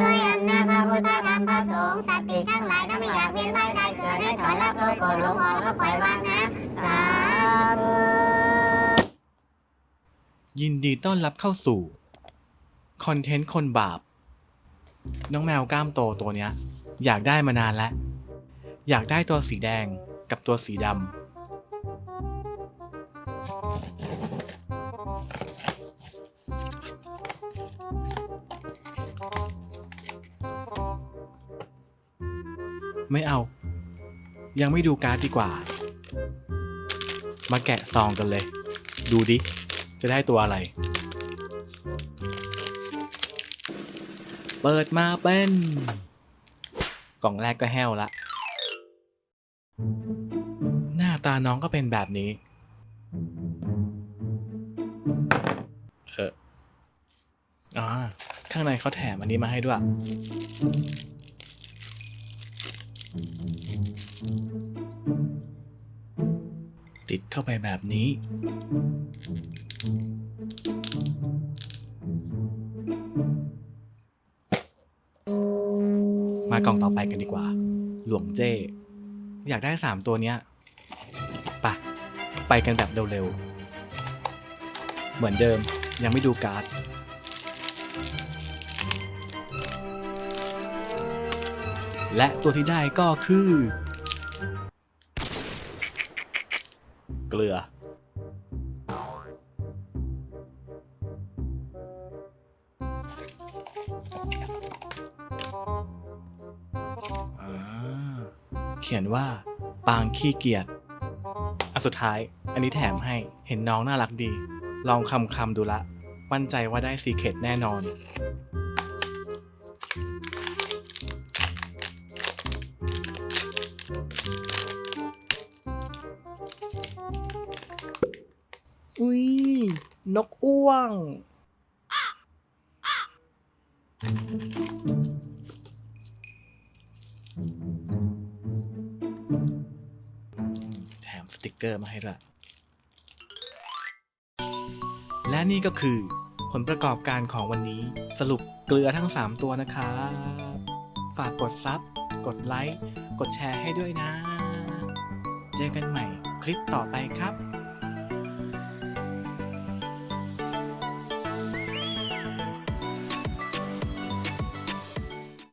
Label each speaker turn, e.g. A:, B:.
A: ด้วยอำนาจพระพุทธธรรมพระสงฆ์สัตว์ปีกทั้งหลายถ้าไม่อยากเวียนว่ายตายเกิดให้ถอนรับโลกโกรธหลงออกแล้วปล่อยวางนะสาธุ
B: ยินดีต้อนรับเข้าสู่คอนเทนต์คนบาป น้องแมวกล้ามโตตัวเนี้ย อยากได้มานานแล้ว อยากได้ตัวสีแดงกับตัวสีดำ ไม่เอา ยังไม่ดูการ์ดดีกว่า มาแกะซองกันเลย ดูดิ จะได้ตัวอะไร เปิดมาเป็น กล่องแรกก็แห้วละ หน้าตาน้องก็เป็นแบบนี้ เอออ่าข้างในเขาแถมอันนี้มาให้ด้วย ติดเข้าไปแบบนี้ มากล่องต่อไปกันดีกว่า หลวงเจ้ อยากได้สามตัวเนี้ยปะไปกันแบบเร็วๆ เหมือนเดิมยังไม่ดูการ์ดและตัวที่ได้ก็คือ กลืออ่าเขียนว่า ปางขี้เกียจอันสุดท้าย อันนี้แถมให้เห็นน้องน่ารักดี ลองคำคำๆดูละ มั่นใจว่าได้ซีเคร็ตแน่นอน อุ้ย นกอ้วง แถมสติกเกอร์มาให้ด้วยและนี่ก็คือ ผลประกอบการของวันนี้ สรุปเกลือทั้ง 3 ตัวนะครับฝากกดซับ กดไลค์ กดแชร์ให้ด้วยนะ เจอกันใหม่คลิปต่อไปครับ